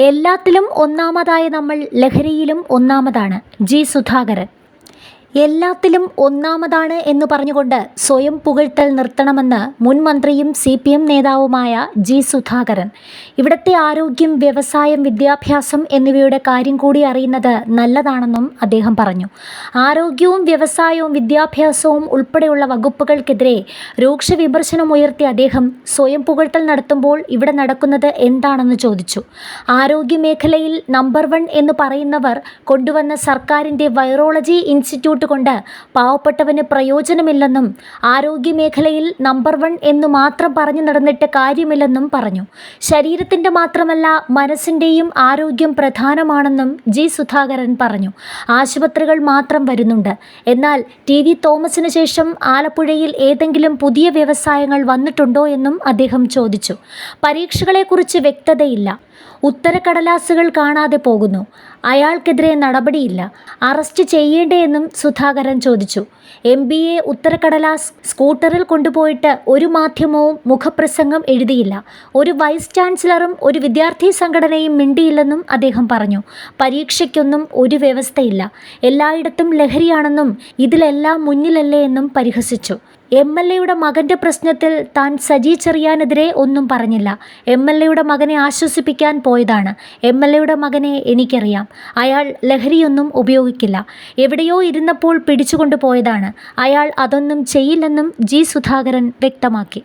എല്ലാത്തിലും ഒന്നാമതായ നമ്മൾ ലഹരിയിലും ഒന്നാമതാണ്. ജി സുധാകരൻ. എല്ലാത്തിലും ഒന്നാമതാണ് എന്ന് പറഞ്ഞുകൊണ്ട് സ്വയം പുകഴ്ത്തൽ നിർത്തണമെന്ന് മുൻ മന്ത്രിയും സി പി എം നേതാവുമായ ജി സുധാകരൻ. ഇവിടുത്തെ ആരോഗ്യം വ്യവസായം വിദ്യാഭ്യാസം എന്നിവയുടെ കാര്യം കൂടി അറിയുന്നത് നല്ലതാണെന്നും അദ്ദേഹം പറഞ്ഞു. ആരോഗ്യവും വ്യവസായവും വിദ്യാഭ്യാസവും ഉൾപ്പെടെയുള്ള വകുപ്പുകൾക്കെതിരെ രൂക്ഷ വിമർശനം ഉയർത്തിയ അദ്ദേഹം സ്വയം പുകഴ്ത്തൽ നടത്തുമ്പോൾ ഇവിടെ നടക്കുന്നത് എന്താണെന്ന് ചോദിച്ചു. ആരോഗ്യ മേഖലയിൽ നമ്പർ വൺ എന്ന് പറയുന്നവർ കൊണ്ടുവന്ന സർക്കാരിന്റെ വൈറോളജി ഇൻസ്റ്റിറ്റ്യൂട്ട് കൊണ്ട് പാവപ്പെട്ടവന് പ്രയോജനമില്ലെന്നും ആരോഗ്യ മേഖലയിൽ നമ്പർ വൺ എന്ന് മാത്രം പറഞ്ഞു നടന്നിട്ട് കാര്യമില്ലെന്നും പറഞ്ഞു. ശരീരത്തിന്റെ മാത്രമല്ല മനസ്സിന്റെയും ആരോഗ്യം പ്രധാനമാണെന്നും ജി സുധാകരൻ പറഞ്ഞു. ആശുപത്രികൾ മാത്രം വരുന്നുണ്ട്. എന്നാൽ ടി വി തോമസിന് ശേഷം ആലപ്പുഴയിൽ ഏതെങ്കിലും പുതിയ വ്യവസായങ്ങൾ വന്നിട്ടുണ്ടോ എന്നും അദ്ദേഹം ചോദിച്ചു. പരീക്ഷകളെക്കുറിച്ച് വ്യക്തതയില്ല. ഉത്തരക്കടലാസുകൾ കാണാതെ പോകുന്നു. അയാൾക്കെതിരെ നടപടിയില്ല. അറസ്റ്റ് ചെയ്യേണ്ടേയെന്നും സുധാകരൻ ചോദിച്ചു. എം ബി എ ഉത്തരക്കടലാസ് സ്കൂട്ടറിൽ കൊണ്ടുപോയിട്ട് ഒരു മാധ്യമവും മുഖപ്രസംഗം എഴുതിയില്ല. ഒരു വൈസ് ചാൻസലറും ഒരു വിദ്യാർത്ഥി സംഘടനയും മിണ്ടിയില്ലെന്നും അദ്ദേഹം പറഞ്ഞു. പരീക്ഷയ്ക്കൊന്നും ഒരു വ്യവസ്ഥയില്ല. എല്ലായിടത്തും ലഹരിയാണെന്നും ഇതിലെല്ലാം മുന്നിലല്ലേ എന്നും പരിഹസിച്ചു. എം എൽ എയുടെ മകന്റെ പ്രശ്നത്തിൽ താൻ സജി ചെറിയാനെതിരെ ഒന്നും പറഞ്ഞില്ല. എം എൽ എയുടെ മകനെ ആശ്വസിപ്പിക്കാൻ പോയതാണ്. എം എൽ എയുടെ മകനെ എനിക്കറിയാം. അയാൾ ലഹരിയൊന്നും ഉപയോഗിക്കില്ല. എവിടെയോ ഇരുന്നപ്പോൾ പിടിച്ചുകൊണ്ടു പോയതാണ് അയാൾ അതൊന്നും ചെയ്യില്ലെന്നും ജി സുധാകരൻ വ്യക്തമാക്കി.